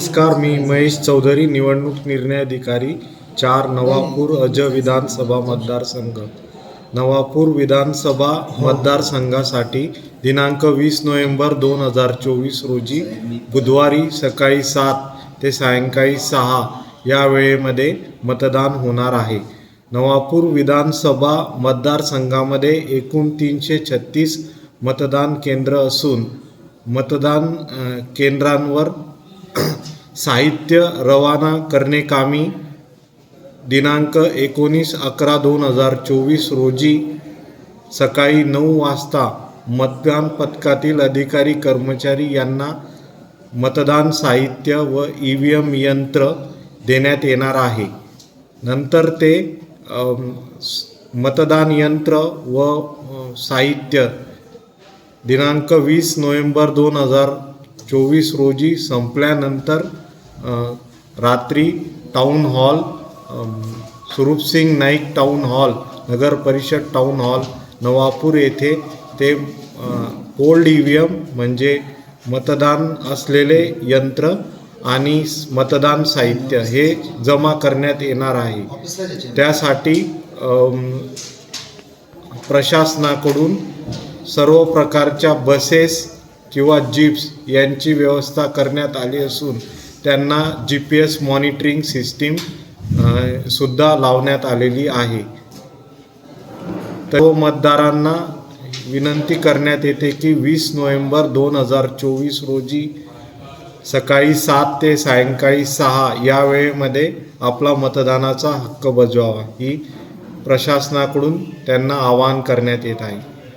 नमस्कार मी महेश चौधरी निवडणूक निर्णय अधिकारी चार नवापूर अज विधानसभा मतदारसंघ. नवापूर विधानसभा मतदारसंघासाठी दिनांक वीस नोव्हेंबर दोन हजार चोवीस रोजी बुधवारी सकाळी सात ते सायंकाळी सहा या वेळेमध्ये मतदान होणार आहे. नवापूर विधानसभा मतदारसंघामध्ये एकूण तीनशे छत्तीस मतदान केंद्र असून मतदान केंद्रांवर साहित्य रवाना करणे कामी. दिनांक एकोणीस अकरा दोन हजार चोवीस रोजी सकाळी नऊ वाजता मतदान पथकातील अधिकारी कर्मचारी यांना मतदान साहित्य व ई व्ही एम यंत्र देण्यात येणार आहे. नंतर ते स- मतदान यंत्र व साहित्य दिनांक वीस नोव्हेंबर दोन हजार चोवीस रोजी संपल्यानंतर रात्री town hall um, Suroopsingh Naik town hall नगर परिषद टाऊन हॉल नवापूर येथे ते ओल्ड ई व्ही एम म्हणजे मतदान असलेले यंत्र आणि मतदान साहित्य हे जमा करण्यात येणार आहे. त्यासाठी प्रशासनाकडून सर्व प्रकारच्या बसेस किंवा जीप्स यांची व्यवस्था करण्यात आली असून त्यांना G P S monitoring system सुद्धा लावण्यात आलेली आहे. तर मतदारांना विनंती करण्यात येते की वीस नोव्हेंबर दोन हजार चोवीस रोजी सकाळी सात ते सायंकाळी सहा या वेळेमध्ये आपला मतदानाचा हक्क बजवावा ही प्रशासनाकडून त्यांना आवाहन करण्यात येत आहे.